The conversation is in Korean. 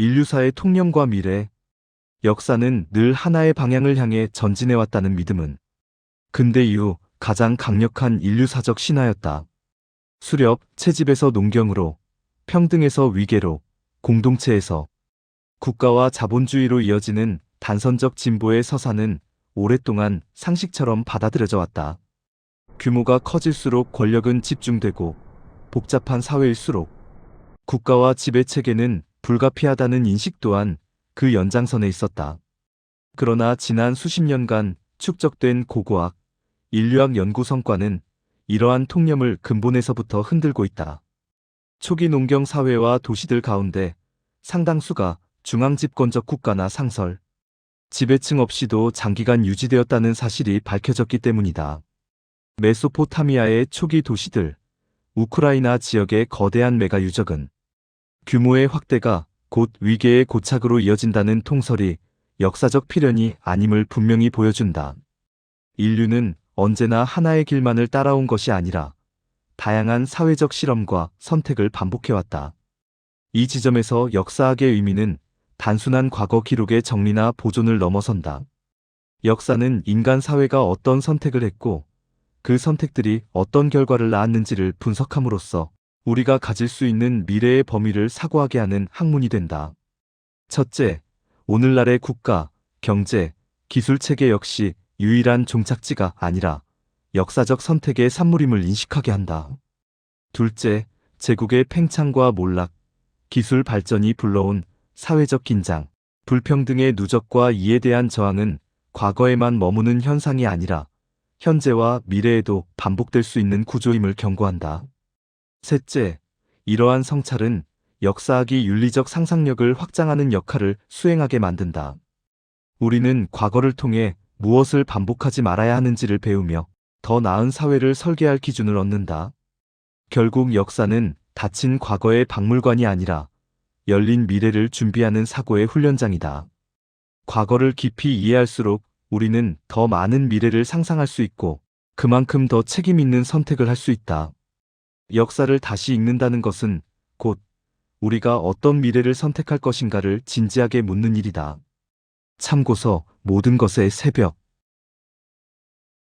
인류사의 통념과 미래, 역사는 늘 하나의 방향을 향해 전진해왔다는 믿음은 근대 이후 가장 강력한 인류사적 신화였다. 수렵, 채집에서 농경으로, 평등에서 위계로, 공동체에서 국가와 자본주의로 이어지는 단선적 진보의 서사는 오랫동안 상식처럼 받아들여져 왔다. 규모가 커질수록 권력은 집중되고 복잡한 사회일수록 국가와 지배 체계는 불가피하다는 인식 또한 그 연장선에 있었다. 그러나 지난 수십 년간 축적된 고고학, 인류학 연구 성과는 이러한 통념을 근본에서부터 흔들고 있다. 초기 농경 사회와 도시들 가운데 상당수가 중앙집권적 국가나 상설, 지배층 없이도 장기간 유지되었다는 사실이 밝혀졌기 때문이다. 메소포타미아의 초기 도시들, 우크라이나 지역의 거대한 메가 유적은 규모의 확대가 곧 위계의 고착으로 이어진다는 통설이 역사적 필연이 아님을 분명히 보여준다. 인류는 언제나 하나의 길만을 따라온 것이 아니라 다양한 사회적 실험과 선택을 반복해왔다. 이 지점에서 역사학의 의미는 단순한 과거 기록의 정리나 보존을 넘어선다. 역사는 인간 사회가 어떤 선택을 했고 그 선택들이 어떤 결과를 낳았는지를 분석함으로써 우리가 가질 수 있는 미래의 범위를 사고하게 하는 학문이 된다. 첫째, 오늘날의 국가, 경제, 기술 체계 역시 유일한 종착지가 아니라 역사적 선택의 산물임을 인식하게 한다. 둘째, 제국의 팽창과 몰락, 기술 발전이 불러온 사회적 긴장, 불평등의 누적과 이에 대한 저항은 과거에만 머무는 현상이 아니라 현재와 미래에도 반복될 수 있는 구조임을 경고한다. 셋째, 이러한 성찰은 역사학이 윤리적 상상력을 확장하는 역할을 수행하게 만든다. 우리는 과거를 통해 무엇을 반복하지 말아야 하는지를 배우며 더 나은 사회를 설계할 기준을 얻는다. 결국 역사는 닫힌 과거의 박물관이 아니라 열린 미래를 준비하는 사고의 훈련장이다. 과거를 깊이 이해할수록 우리는 더 많은 미래를 상상할 수 있고 그만큼 더 책임 있는 선택을 할 수 있다. 역사를 다시 읽는다는 것은 곧 우리가 어떤 미래를 선택할 것인가를 진지하게 묻는 일이다. 참고서 모든 것의 새벽